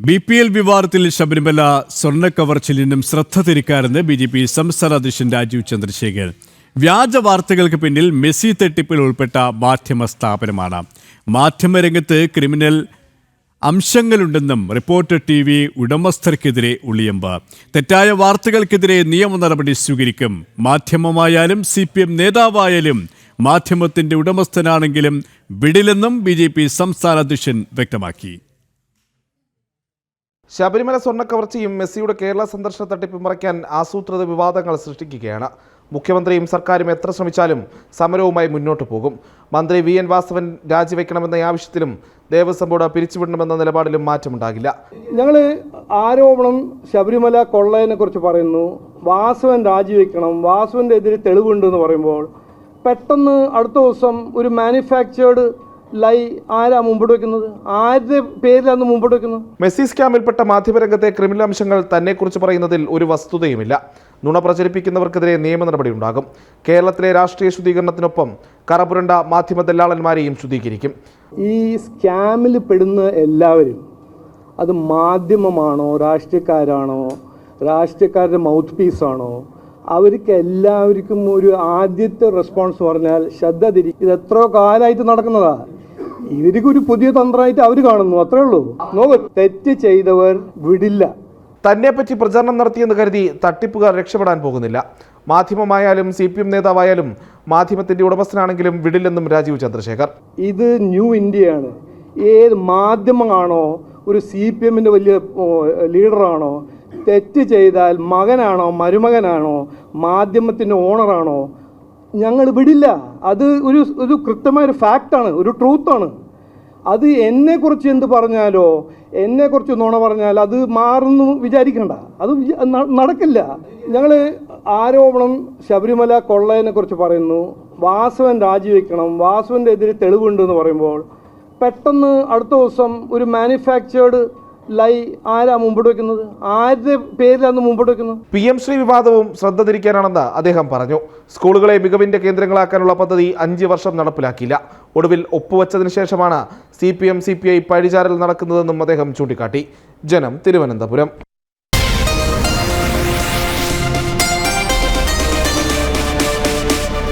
B P L വിവാദത്തിൽ ശബരിമല സ്വർണ കവർച്ചിൽ നിന്നും ശ്രദ്ധ തിരിക്കാരെന്ന് ബി ജെ പി സംസ്ഥാന അധ്യക്ഷൻ രാജീവ് ചന്ദ്രശേഖർ വ്യാജ വാർത്തകൾക്ക് പിന്നിൽ മെസ്സി തട്ടിപ്പിൽ ഉൾപ്പെട്ട മാധ്യമ സ്ഥാപനമാണ്. മാധ്യമരംഗത്ത് ക്രിമിനൽ അംശങ്ങളുണ്ടെന്നും റിപ്പോർട്ടർ ടി വി ഉടമസ്ഥർക്കെതിരെ ഉളിയമ്പ്. തെറ്റായ വാർത്തകൾക്കെതിരെ നിയമ നടപടി സ്വീകരിക്കും. മാധ്യമമായാലും സി പി എം നേതാവായാലും മാധ്യമത്തിന്റെ ഉടമസ്ഥനാണെങ്കിലും വിടില്ലെന്നും ബി ജെ പി സംസ്ഥാന അധ്യക്ഷൻ വ്യക്തമാക്കി. ശബരിമല സ്വർണ കവർച്ചയും മെസ്സിയുടെ കേരള സന്ദർശന തട്ടിപ്പ് മറയ്ക്കാൻ ആസൂത്രിത വിവാദങ്ങൾ സൃഷ്ടിക്കുകയാണ്. മുഖ്യമന്ത്രിയും സർക്കാരും എത്ര ശ്രമിച്ചാലും സമരവുമായി മുന്നോട്ടു പോകും. മന്ത്രി വി എൻ വാസവൻ രാജിവെക്കണമെന്ന ആവശ്യത്തിലും ദേവസ്വം ബോർഡ് പിരിച്ചുവിടണമെന്ന നിലപാടിലും മാറ്റമുണ്ടാകില്ല. ഞങ്ങൾ ആരോപണം ശബരിമല കൊള്ളയെ കുറിച്ച് പറയുന്നു. വാസവൻ രാജിവെക്കണം. വാസവന്റെ എതിരെ തെളിവുണ്ടെന്ന് പറയുമ്പോൾ പെട്ടെന്ന് അടുത്ത ദിവസം ഒരു മാനുഫാക്ചേർഡ് ലൈ ആരാ മുമ്പോട്ട് വെക്കുന്നത്? ആരുടെ പേരിലാണ് മുമ്പോട്ട് വെക്കുന്നത്? മെസ്സി സ്കാമിൽപ്പെട്ട മാധ്യമരംഗത്തെ ക്രിമിനൽ അംശങ്ങൾ തന്നെക്കുറിച്ച് പറയുന്നതിൽ ഒരു വസ്തുതയുമില്ല. നുണ പ്രചരിപ്പിക്കുന്നവർക്കെതിരെ നിയമ നടപടി ഉണ്ടാകും. കേരളത്തിലെ രാഷ്ട്രീയ ശുദ്ധീകരണത്തിനൊപ്പം കറപുരണ്ട മാധ്യമ ദല്ലാളന്മാരെയും ശുദ്ധീകരിക്കും. ഈ സ്കാമിൽ പെടുന്ന എല്ലാവരും അത് മാധ്യമമാണോ രാഷ്ട്രീയക്കാരാണോ രാഷ്ട്രീയക്കാരുടെ മൗത്ത് പീസാണോ അവർക്ക് എല്ലാവർക്കും ഒരു ആദ്യത്തെ റെസ്പോൺസ് പറഞ്ഞാൽ ശ്രദ്ധ തിരി ഇത് എത്രയോ കാലമായിട്ട് നടക്കുന്നതാ. ഇവർക്ക് ഒരു പുതിയ തന്ത്രമായിട്ട് അവർ കാണുന്നു അത്രേ ഉള്ളൂ. നോക്ക് തെറ്റ് ചെയ്തവർ വിടില്ല. തന്നെപ്പറ്റി പ്രചാരണം നടത്തിയെന്ന് കരുതി തട്ടിപ്പുകാർ രക്ഷപ്പെടാൻ പോകുന്നില്ല. മാധ്യമമായാലും സി പി എം നേതാവായാലും മാധ്യമത്തിന്റെ ഉടമസ്ഥനാണെങ്കിലും വിടില്ലെന്നും രാജീവ് ചന്ദ്രശേഖർ. ഇത് ന്യൂ ഇന്ത്യയാണ്. ഏത് മാധ്യമമാണോ ഒരു സി പി എമ്മിന്റെ വലിയ ലീഡറാണോ തെറ്റ് ചെയ്താൽ മകനാണോ മരുമകനാണോ മാധ്യമത്തിന്റെ ഓണറാണോ ഞങ്ങൾ വിടില്ല. അത് ഒരു ഒരു കൃത്യമായ ഒരു ഫാക്റ്റാണ് ഒരു ട്രൂത്താണ്. അത് എന്നെക്കുറിച്ച് എന്ത് പറഞ്ഞാലോ എന്നെക്കുറിച്ച് നുണ പറഞ്ഞാൽ അത് മാറുന്നു വിചാരിക്കണ്ട. അത് നടക്കില്ല. ഞങ്ങൾ ആരോപണം ശബരിമല കൊള്ളയെ കുറിച്ച് പറയുന്നു. വാസവൻ രാജിവെക്കണം. വാസവന്റെ എതിരെ തെളിവുണ്ടെന്ന് പറയുമ്പോൾ പെട്ടെന്ന് അടുത്ത ദിവസം ഒരു മാനുഫാക്ചേർഡ് ലൈ ആരാ മുമ്പോട്ട് വെക്കുന്നത്? ആരുടെ പേരിലാണ് മുമ്പോട്ട് വെക്കുന്നത്? പി എം ശ്രീ വിവാദവും ശ്രദ്ധ തിരിക്കാനാണെന്ന് അദ്ദേഹം പറഞ്ഞു. സ്കൂളുകളെ മികവിന്റെ കേന്ദ്രങ്ങളാക്കാനുള്ള പദ്ധതി അഞ്ച് വർഷം നടപ്പിലാക്കിയില്ല. ഒടുവിൽ ഒപ്പുവച്ചതിന് ശേഷമാണ് C P M C P I പഴിചാരൽ നടക്കുന്നതെന്നും അദ്ദേഹം ചൂണ്ടിക്കാട്ടി. ജനം തിരുവനന്തപുരം.